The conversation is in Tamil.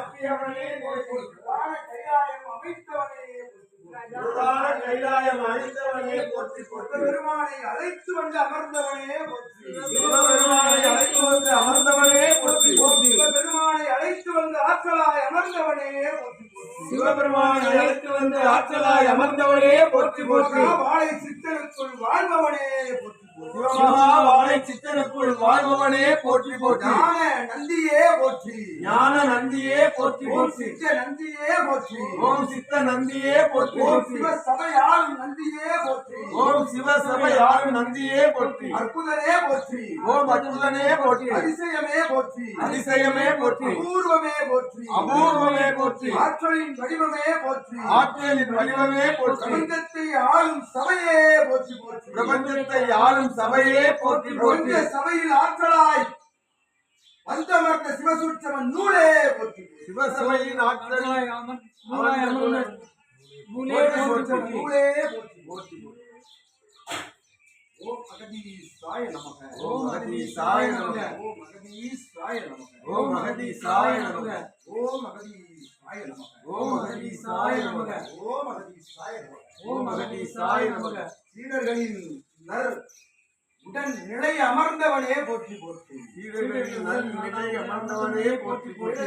ஆக்கியவனே கைலாயம் அமைத்தவனே கைலாயம் அழித்தவனே போற்றி பெருமானை அழைத்து வந்து அமர்ந்தவனே சிவபெருமானை அழைத்து வந்து அமர்ந்தவனே போற்றி பெருமானை அழைத்து வந்து ஆற்றலாய் அமர்ந்தவனே சிவபெருமானை அழைத்து வந்து ஆற்றலாய் அமர்ந்தவனே போற்றி போற்றி. வாழை சித்தனுக்குள் வாழ்பவனே போற்றி போற்றி. சிவமகா வாழை சித்தனுக்குள் வாழ்பவனே போற்றி போற்றி. ஞான நந்தியே போற்றி. ஞான நந்தியே போற்றி போற்றி. சித்த நந்தியே போற்றி. ஓம் சித்த நந்தியே போற்றி ஓம் சிவ சபையாளும் நந்தியே போற்றி. ஓம் சிவசபை ஆளும் நந்தியே போற்றி. அற்புதனே போற்றி. ஓம் அற்புதனே போற்றி. அதிசயமே போற்றி. அதிசயமே போற்றி. அபூர்வமே போற்றி. அபூர்வமே போற்றி. ஆற்றலின் வடிவமே போற்றி. ஆற்றலின் வடிவமே போற்றி. பிரபஞ்சத்தை ஆளும் சபையே போற்றி போற்றி. பிரபஞ்சத்தை ஆளும் சபையே போற்றி போற்றி. பிரபஞ்ச சபையில் ஆற்றலாய் வந்தமர்ந்த சிவசூட்சமன் நூலே போற்றி போற்றி. சிவசபையின் ஆற்றலாய் அமர்ந்த நூலே போற்றி போற்றி. நூலே போற்றி போற்றி. அகதீசாய நமக ஓம் நமக. ஓம் அகதீசாய நமக ஓம் அகதீசாய நமக. ஓம் நமக ஓம் அகதீசாய நமக. ஓம் அகதீசாய நமக ஓம் அகதீசாய நமக. சீடர்களின் நர் உடன் நிலை அமர்ந்தவனே போற்றி போற்றி சீடர்களின் நல் நிலை அமர்ந்தவனே போற்றி போற்றி